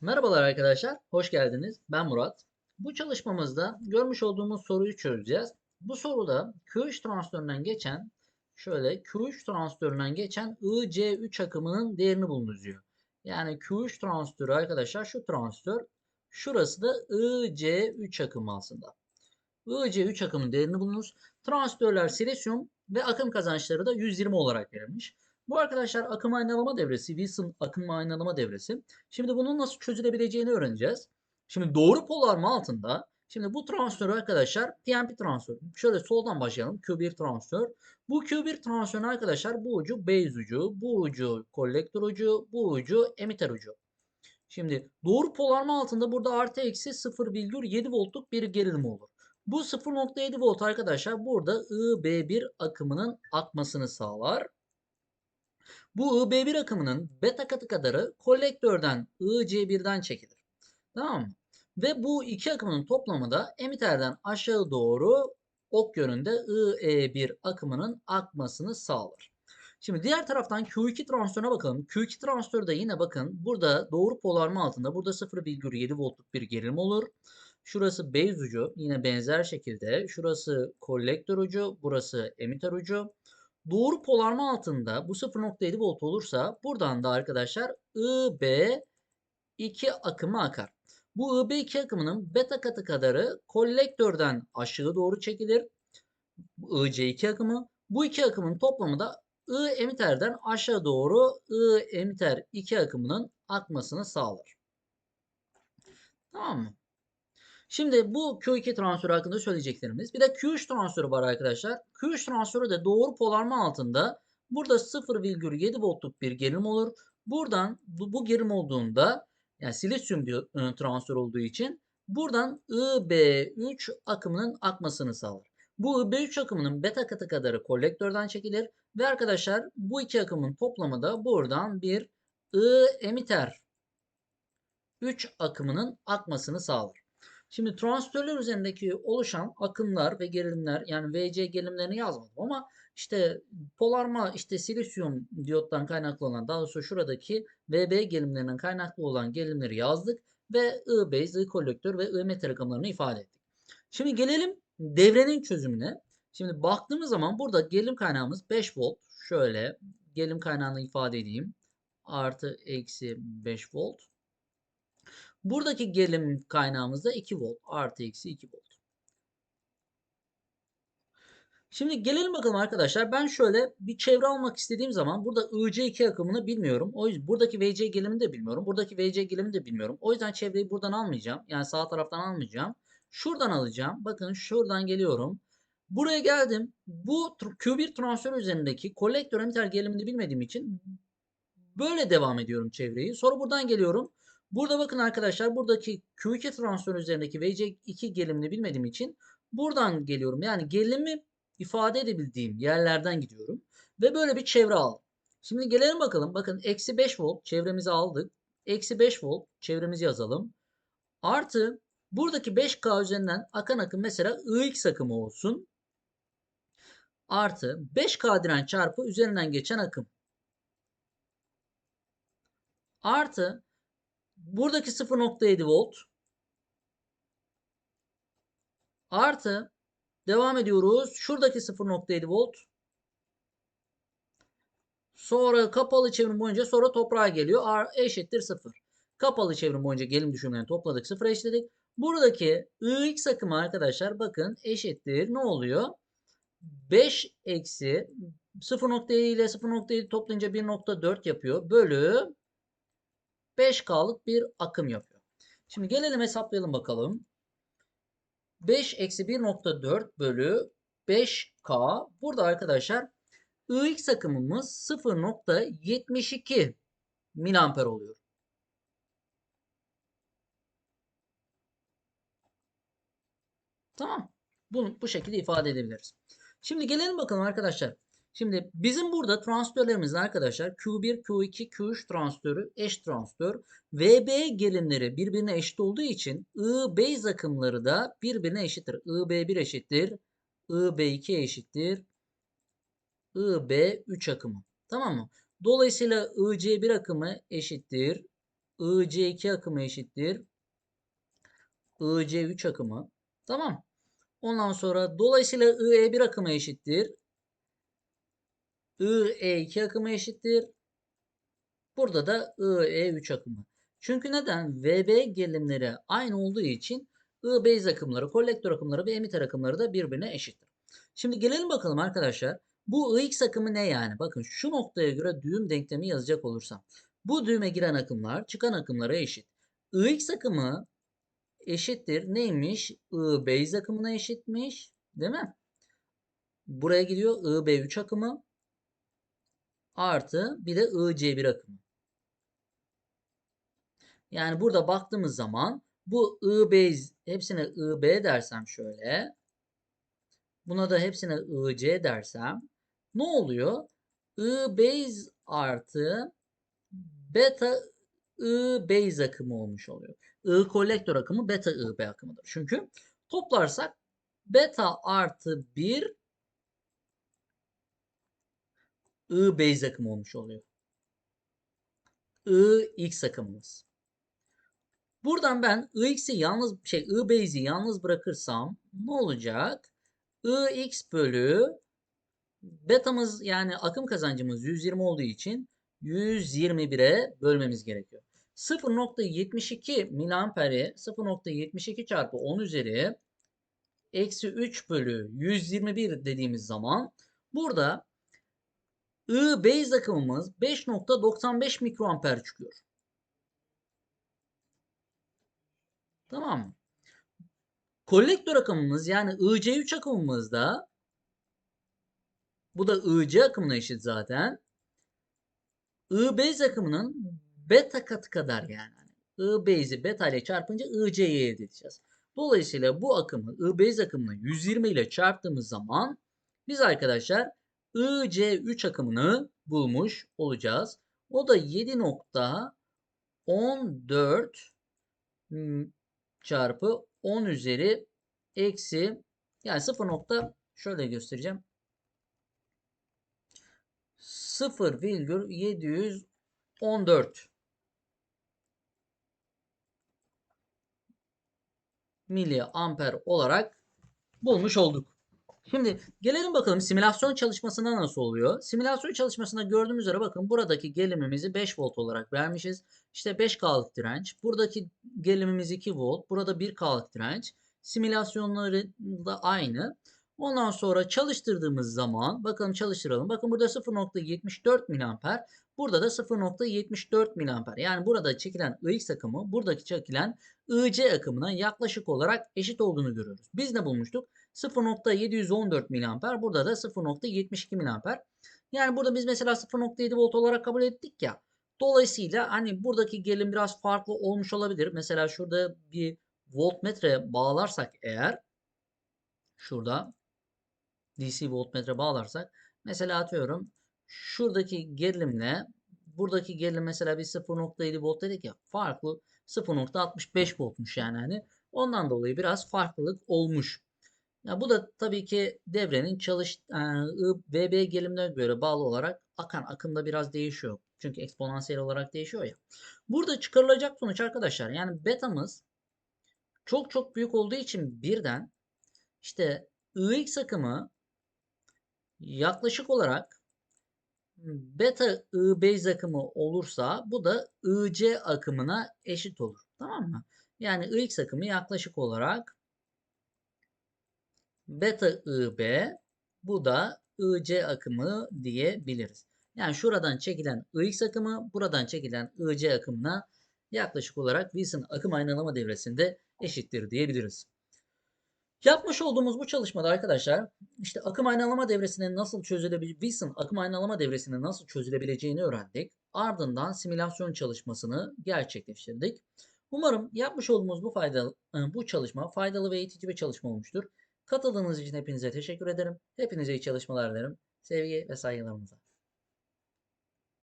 Merhabalar arkadaşlar, hoş geldiniz. Ben Murat. Bu çalışmamızda görmüş olduğumuz soruyu çözeceğiz. Bu soruda Q3 transistöründen geçen, şöyle Q3 transistöründen geçen IC3 akımının değerini bulunuz diyor. Yani Q3 transistörü arkadaşlar şu transistör, şurası da IC3 akımı aslında. IC3 akımının değerini bulunuz. Transistörler silisyum ve akım kazançları da 120 olarak verilmiş. Bu arkadaşlar akım aynalama devresi, Wilson akım aynalama devresi. Şimdi bunun nasıl çözülebileceğini öğreneceğiz. Şimdi doğru polarma altında, şimdi bu transistör arkadaşlar PNP transistör. Şöyle soldan başlayalım. Q1 transistör. Bu Q1 transistörün arkadaşlar bu ucu base ucu, bu ucu kolektör ucu, bu ucu emitter ucu. Şimdi doğru polarma altında burada artı eksi 0,7 voltluk bir gerilim olur. Bu 0.7 volt arkadaşlar burada IB1 akımının akmasını sağlar. Bu IB1 akımının beta katı kadarı kolektörden IC1'den çekilir. Tamam mı? Ve bu iki akımın toplamı da emitterden aşağı doğru ok yönünde IE1 akımının akmasını sağlar. Şimdi diğer taraftan Q2 transistörüne bakalım. Q2 transistörü de yine bakın burada doğru polarma altında burada 0,7 voltluk bir gerilim olur. Şurası base ucu yine benzer şekilde. Şurası kolektör ucu, burası emitter ucu. Doğru polarma altında bu 0.7 volt olursa buradan da arkadaşlar IB2 akımı akar. Bu IB2 akımının beta katı kadarı kolektörden aşağı doğru çekilir. IC2 akımı. Bu iki akımın toplamı da I emitterden aşağı doğru I emitter 2 akımının akmasını sağlar. Tamam mı? Şimdi bu Q2 transistörü hakkında söyleyeceklerimiz. Bir de Q3 transistörü var arkadaşlar. Q3 transistörü de doğru polarma altında burada 0,7 voltluk bir gerilim olur. Buradan bu, bu gerilim olduğunda yani silisyum ıı, transistör olduğu için buradan IB3 akımının akmasını sağlar. Bu IB3 akımının beta katı kadarı kolektörden çekilir ve arkadaşlar bu iki akımın toplamı da buradan bir I emitter 3 akımının akmasını sağlar. Şimdi transistörler üzerindeki oluşan akımlar ve gerilimler yani VC gerilimlerini yazmadım ama işte polarma işte silisyum diyottan kaynaklı olan daha doğrusu şuradaki VB gerilimlerinden kaynaklı olan gerilimleri yazdık ve I base, I kolektör ve I emitter akımlarını ifade ettik. Şimdi gelelim devrenin çözümüne. Şimdi baktığımız zaman burada gerilim kaynağımız 5 volt. Şöyle gerilim kaynağını ifade edeyim. Artı eksi 5 volt. Buradaki gerilim kaynağımız da 2 volt. Artı eksi 2 volt. Şimdi gelelim bakalım arkadaşlar. Ben şöyle bir çevre almak istediğim zaman burada IC2 akımını bilmiyorum. O yüzden buradaki VC gerilimini de bilmiyorum. Buradaki VC gerilimini de bilmiyorum. O yüzden çevreyi buradan almayacağım. Yani sağ taraftan almayacağım. Şuradan alacağım. Bakın şuradan geliyorum. Buraya geldim. Bu Q1 transistör üzerindeki kolektör emitter gerilimini bilmediğim için böyle devam ediyorum çevreyi. Sonra buradan geliyorum. Burada bakın arkadaşlar buradaki Q2 transistör üzerindeki VC2 gerilimini bilmediğim için buradan geliyorum. Yani gerilimi ifade edebildiğim yerlerden gidiyorum. Ve böyle bir çevre aldım. Şimdi gelelim bakalım. Bakın eksi 5 volt çevremizi aldık. Eksi 5 volt çevremizi yazalım. Artı buradaki 5K üzerinden akan akım mesela IX akımı olsun. Artı 5K direnç çarpı üzerinden geçen akım. Artı buradaki 0.7 volt artı devam ediyoruz. Şuradaki 0.7 volt sonra kapalı çevrim boyunca sonra toprağa geliyor. R eşittir 0. Kapalı çevrim boyunca gelim düşümlerini topladık. 0 eşitledik. Buradaki IX akımı arkadaşlar bakın eşittir. Ne oluyor? 5 eksi 0.7 ile 0.7 toplayınca 1.4 yapıyor. Bölü 5K'lık bir akım yapıyor. Şimdi gelelim hesaplayalım bakalım. 5 eksi 1.4 bölü 5K. Burada arkadaşlar IX akımımız 0.72 miliamper oluyor. Tamam. Bunu bu şekilde ifade edebiliriz. Şimdi gelelim bakalım arkadaşlar. Şimdi bizim burada transistörlerimizin arkadaşlar Q1, Q2, Q3 transistörü eş transistör. VB gerilimleri birbirine eşit olduğu için I base akımları da birbirine eşittir. IB1 eşittir. IB2 eşittir. IB3 akımı. Tamam mı? Dolayısıyla IC1 akımı eşittir. IC2 akımı eşittir. IC3 akımı. Tamam. Ondan sonra dolayısıyla IE1 akımı eşittir. IE2 akımı eşittir. Burada da IE3 akımı. Çünkü neden? VB gerilimleri aynı olduğu için I base akımları, kolektör akımları ve emitter akımları da birbirine eşittir. Şimdi gelelim bakalım arkadaşlar. Bu Ix akımı ne yani? Bakın şu noktaya göre düğüm denklemi yazacak olursam. Bu düğüme giren akımlar çıkan akımlara eşit. Ix akımı eşittir neymiş? I base akımına eşitmiş. Değil mi? Buraya gidiyor IB3 akımı artı bir de IC1 akımı. Yani burada baktığımız zaman bu I base hepsine IB dersem şöyle. Buna da hepsine IC dersem ne oluyor? I base artı beta I base akımı olmuş oluyor. I kolektör akımı beta IB akımıdır. Çünkü toplarsak beta artı 1 I base akımı olmuş oluyor. I x akımımız. Buradan ben ix'i yalnız şey I base'i yalnız bırakırsam ne olacak? ix bölü betamız yani akım kazancımız 120 olduğu için 121'e bölmemiz gerekiyor. 0.72 miliamperi 0.72 çarpı 10 üzeri eksi 3 bölü 121 dediğimiz zaman burada I base akımımız 5.95 mikroamper çıkıyor. Tamam mı? Kolektör akımımız yani IC3 akımımızda bu da IC akımına eşit zaten. I base akımının beta katı kadar yani. I base'i beta ile çarpınca IC'yi elde edeceğiz. Dolayısıyla bu akımı I base akımını 120 ile çarptığımız zaman biz arkadaşlar IC3 akımını bulmuş olacağız. O da 7.14 çarpı 10 üzeri eksi yani 0 nokta şöyle göstereceğim. 0,714 miliamper olarak bulmuş olduk. Şimdi gelelim bakalım simülasyon çalışmasına nasıl oluyor? Simülasyon çalışmasında gördüğümüz üzere bakın buradaki gerilimimizi 5 volt olarak vermişiz. İşte 5K'lık direnç. Buradaki gerilimimiz 2 volt. Burada 1K'lık direnç. Simülasyonları da aynı. Ondan sonra çalıştırdığımız zaman bakalım çalıştıralım. Bakın burada 0.74 miliamper. Burada da 0.74 miliamper. Yani burada çekilen Ix akımı buradaki çekilen IC akımına yaklaşık olarak eşit olduğunu görüyoruz. Biz ne bulmuştuk? 0.714 miliamper. Burada da 0.72 miliamper. Yani burada biz mesela 0.7 volt olarak kabul ettik ya. Dolayısıyla hani buradaki gerilim biraz farklı olmuş olabilir. Mesela şurada bir voltmetre bağlarsak eğer şurada DC voltmetre bağlarsak mesela atıyorum şuradaki gerilimle buradaki gerilim mesela bir 0.7 volt dedik ya farklı 0.65 voltmuş yani hani ondan dolayı biraz farklılık olmuş. Ya bu da tabii ki devrenin çalış e, VB gerilimine göre bağlı olarak akan akımda biraz değişiyor. Çünkü eksponansiyel olarak değişiyor ya. Burada çıkarılacak sonuç arkadaşlar yani betamız çok çok büyük olduğu için birden işte Ix akımı yaklaşık olarak beta I base akımı olursa bu da IC akımına eşit olur. Tamam mı? Yani Ix akımı yaklaşık olarak beta IB bu da IC akımı diyebiliriz. Yani şuradan çekilen Ix akımı buradan çekilen IC akımına yaklaşık olarak Wilson akım aynalama devresinde eşittir diyebiliriz. Yapmış olduğumuz bu çalışmada arkadaşlar işte akım aynalama devresinin nasıl çözülebileceğini, Wilson akım aynalama devresinin nasıl çözülebileceğini öğrendik. Ardından simülasyon çalışmasını gerçekleştirdik. Umarım yapmış olduğumuz bu faydalı bu çalışma faydalı ve eğitici bir çalışma olmuştur. Katıldığınız için hepinize teşekkür ederim. Hepinize iyi çalışmalar dilerim. Sevgi ve saygılarımıza.